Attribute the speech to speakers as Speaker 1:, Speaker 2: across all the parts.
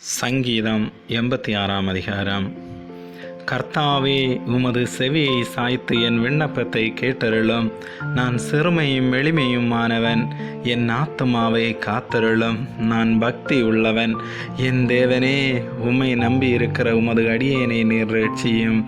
Speaker 1: சங்கீதம் எண்பத்தி ஆறாம் அதிகாரம். கர்த்தாவே உமது செவியை சாய்த்து என் விண்ணப்பத்தை கேட்டருளும். நான் சிறுமையும் எளிமையும் ஆனவன் என் ஆத்துமாவை காத்தருளும். நான் பக்தி உள்ளவன். என் தேவனே உம்மை நம்பி இருக்கிற உமது அடியேனை நீர் ரட்சியும்.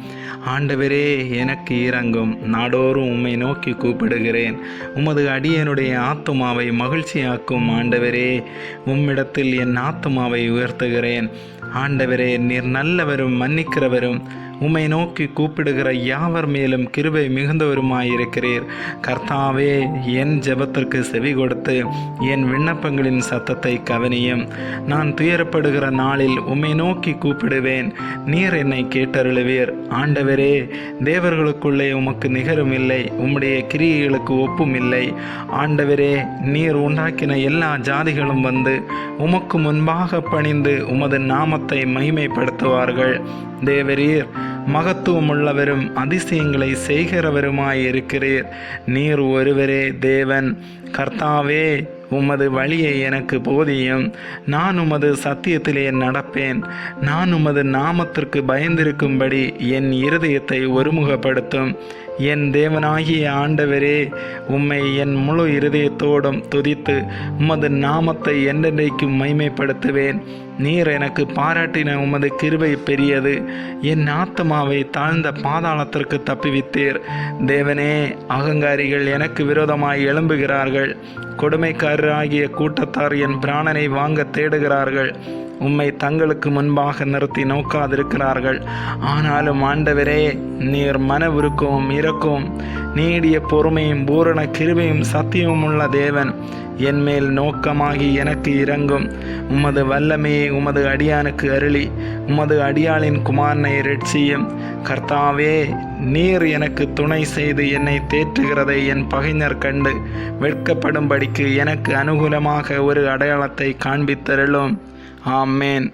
Speaker 1: ஆண்டவரே எனக்கு இறங்கும் நாடோறும் உம்மை நோக்கி கூப்பிடுகிறேன். உமது அடியனுடைய ஆத்துமாவை மகிழ்ச்சியாக்கும் ஆண்டவரே உம்மிடத்தில் என் ஆத்துமாவை உயர்த்துகிறேன். ஆண்டவரே நீர் நல்லவரும் மன்னிக்கிறவரும் உம்மை நோக்கி கூப்பிடுகிற யாவர் மேலும் கிருபை மிகுந்தவருமாயிருக்கிறீர்? கர்த்தாவே என் ஜெபத்திற்கு செவி கொடுத்து என் விண்ணப்பங்களின் சத்தத்தை கவனியும். நான் துயரப்படுகிற நாளில் உம்மை நோக்கி கூப்பிடுவேன். நீர் என்னை கேட்டருளுவீர். ஆண்டவரே தேவர்களுக்குள்ளே உமக்கு நிகரும் இல்லை உம்முடைய கிரியைகளுக்கு ஒப்பும் இல்லை ஆண்டவரே நீர் உண்டாக்கின எல்லா ஜாதிகளும் வந்து உமக்கு முன்பாக பணிந்து உமது நாமத்தை மகிமைப்படுத்துவார்கள். தேவரீர் மகத்துவமுள்ளவரும் அதிசயங்களை செய்கிறவருமாய் இருக்கிறீர் நீர் ஒருவரே தேவன். கர்த்தாவே உமது வழியை எனக்கு போதியும். நான் உமது சத்தியத்திலே நடப்பேன். நான் உமது நாமத்திற்கு பயந்திருக்கும்படி என் இருதயத்தை ஒருமுகப்படுத்தும். என் தேவனாகிய ஆண்டவரே உம்மை என் முழு இருதயத்தோடும் துதித்து உமது நாமத்தை என்றென்றைக்கும் மைமைப்படுத்துவேன் நீர் எனக்கு பாராட்டின உமது கிருபை பெரியது. என் ஆத்மாவை தாழ்ந்த பாதாளத்திற்கு தப்பிவித்தீர். தேவனே அகங்காரிகள் எனக்கு விரோதமாய் எழும்புகிறார்கள். ஆகிய கூட்டத்தார் என் பிராணனை வாங்க தேடுகிறார்கள். உம்மை தங்களுக்கு முன்பாக நிறுத்தி நோக்காதிருக்கிறார்கள். ஆனாலும் ஆண்டவரே நீர் மன இறக்கும் நீடிய பொறுமையும் பூரண கிருபையும் சத்தியமும் உள்ள தேவன். என்மேல் நோக்கமாகி எனக்கு இறங்கும் உமது வல்லமையை உமது அடியானுக்கு அருளி உமது அடியாளின் குமாரனை ரட்சியும் கர்த்தாவே நீர் எனக்கு துணை செய்து என்னை தேற்றுகிறதை என் பகைஞர் கண்டு வெட்கப்படும்படிக்கு எனக்கு அனுகூலமாக ஒரு அடையாளத்தை காண்பித்தருளும். ஆமேன்